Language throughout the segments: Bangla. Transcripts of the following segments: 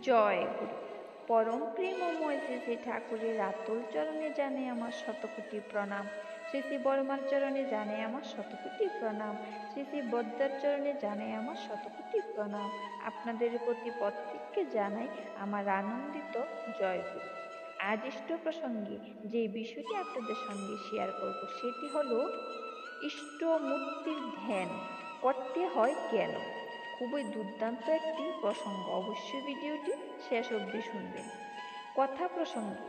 জয় গুরু। পরম প্রেমময় শ্রী শ্রী ঠাকুরের আতুল চরণে জানে আমার শতকোটি প্রণাম। শ্রী শ্রী বর্মার চরণে জানে আমার শতকোটি প্রণাম। শ্রী শ্রী বদ্দার চরণে জানে আমার শতকোটি প্রণাম। আপনাদের প্রতি প্রত্যেককে জানাই আমার আনন্দিত জয় গুরু। আজ ইষ্ট প্রসঙ্গে যে বিষয়টি আপনাদের সঙ্গে শেয়ার করব, সেটি হলো, ইষ্ট মূর্তির ধ্যান করতে হয় কেন? খুবই দুর্দান্ত একটি প্রসঙ্গ। অবশ্যই ভিডিওটি শেষ অবধি শুনবেন। কথা প্রসঙ্গে,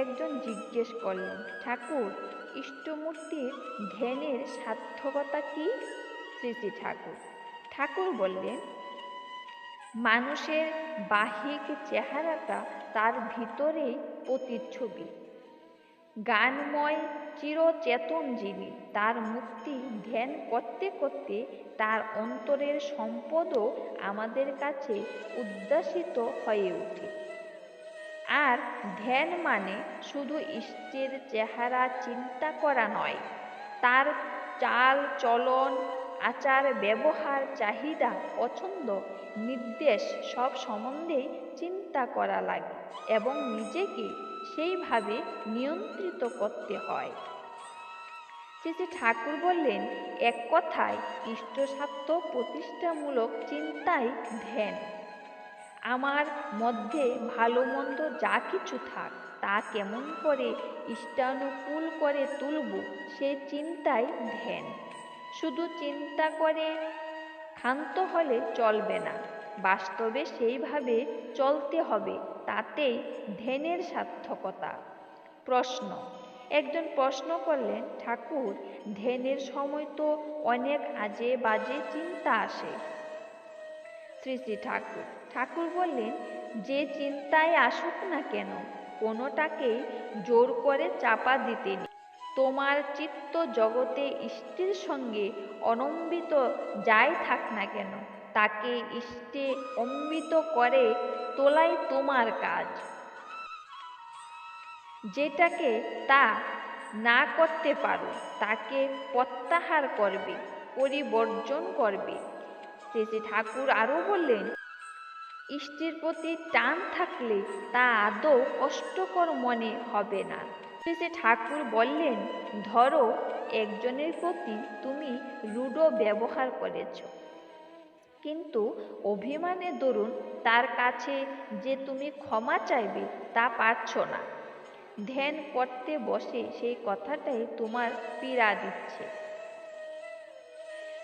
একজন জিজ্ঞেস করলেন, ঠাকুর, ইষ্টমূর্তির ধ্যানের সার্থকতা কি? শ্রী শ্রী ঠাকুর। ঠাকুর বললেন, মানুষের বাহিক চেহারাটা তার ভিতরেই প্রতিচ্ছবি। গানময় চিরচেতন যিনি তার মুক্তি ধ্যান করতে করতে তার অন্তরের সম্পদও আমাদের কাছে উদ্যাসিত হয়ে ওঠে। আর ধ্যান মানে শুধু ইষ্টের চেহারা চিন্তা করা নয়, তার চাল, চলন, আচার, ব্যবহার, চাহিদা, পছন্দ, নির্দেশ সব সম্বন্ধেই চিন্তা করা লাগে এবং নিজেকে সেইভাবে নিয়ন্ত্রিত করতে হয়। শ্রী ঠাকুর বললেন, এক কথায় ইষ্টস্বার্থ প্রতিষ্ঠামূলক চিন্তাই ধ্যান। আমার মধ্যে ভালো মন্দ যা কিছু থাক, তা কেমন করে ইষ্টানুকূল করে তুলব সে চিন্তাই ধ্যান। শুধু চিন্তা করে ক্ষান্ত হলে চলবে না। বাস্তবে সেইভাবে চলতে হবে, তাতেই ধ্যানের সার্থকতা। প্রশ্ন, একজন প্রশ্ন করলেন, ঠাকুর, ধ্যানের সময় তো অনেক আজে বাজে চিন্তা আসে। শ্রী শ্রী ঠাকুর ঠাকুর বললেন, যে চিন্তায় আসুক না কেন, কোনোটাকেই জোর করে চাপা দিতে নেই। তোমার চিত্ত জগতে ইষ্টের সঙ্গে অনম্বিত যাই থাক না কেন তাকে ইষ্টে অম্বিত করে তোলাই তোমার কাজ। যেটাকে তা না করতে পারো, তাকে প্রত্যাহার করবে, পরিবর্জন করবে। শ্রী ঠাকুর আরও বললেন, ইষ্টির প্রতি টান থাকলে তা আদৌ কষ্টকর মনে হবে না। শ্রী ঠাকুর বললেন, ধরো, একজনের প্রতি তুমি রুডো ব্যবহার করেছ। কিন্তু অভিমানের দরুন তার কাছে যে তুমি ক্ষমা চাইবে তা পারছ না। ধ্যান করতে বসে সেই কথাটাই তোমার পীড়া দিচ্ছে।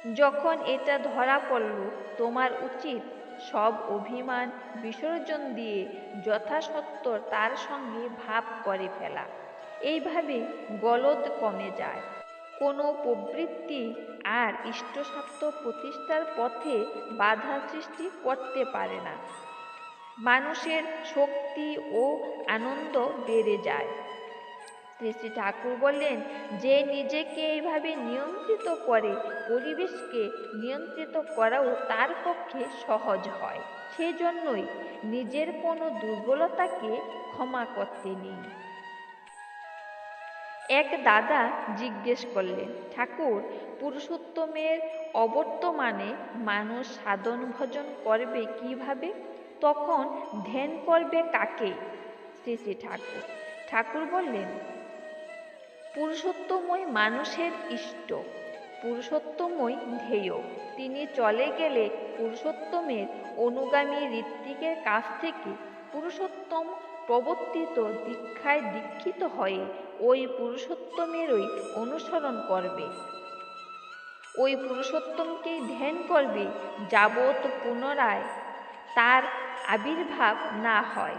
যখন এটা ধরা পড়ল তোমার উচিত সব অভিমান বিসর্জন দিয়ে যথাসত্ত্বর তার সঙ্গে ভাব করে ফেলা। এইভাবে গলদ কমে যায়। কোনো প্রবৃত্তি আর ইষ্টস্বার্থ প্রতিষ্ঠার পথে বাধা সৃষ্টি করতে পারে না। মানুষের শক্তি ও আনন্দ বেড়ে যায়। শ্রী শ্রী ঠাকুর বললেন, যে নিজেকে এইভাবে নিয়ন্ত্রিত করে, পরিবেশকে নিয়ন্ত্রিত করাও তার পক্ষে সহজ হয়। সেজন্যই নিজের কোনো দুর্বলতাকে ক্ষমা করতে নেই। এক দাদা জিজ্ঞেস করলেন, ঠাকুর, পুরুষোত্তমের অবর্তমানে মানুষ সাধন ভজন করবে কীভাবে? তখন ধ্যান করবে কাকে? শ্রী শ্রী ঠাকুর। ঠাকুর বললেন পুরুষোত্তময় মানুষের ইষ্ট, পুরুষোত্তমই ধ্যেয়। তিনি চলে গেলে পুরুষোত্তমের অনুগামী ঋত্বিকের কাছ থেকে পুরুষোত্তম প্রবর্তিত দীক্ষায় দীক্ষিত হয়ে ওই পুরুষোত্তমেরই অনুসরণ করবে। ওই পুরুষোত্তমকেই ধ্যান করবে যাবত পুনরায় তার আবির্ভাব না হয়।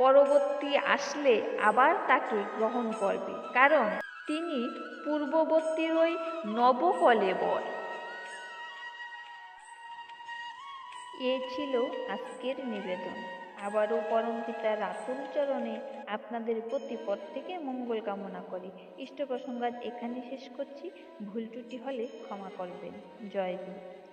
পরবর্তী আসলে আবার তাকে গ্রহণ করবে, কারণ তিনি পূর্ববর্তীরই নবকলেবর এ ছিল আজকের নিবেদন। আবারও পরম পিতার আতুল চরণে আপনাদের প্রতি থেকে মঙ্গল কামনা করি। ইষ্ট প্রসঙ্গাদ এখানে শেষ করছি। ভুল ত্রুটি হলে ক্ষমা করবেন। জয় গুরু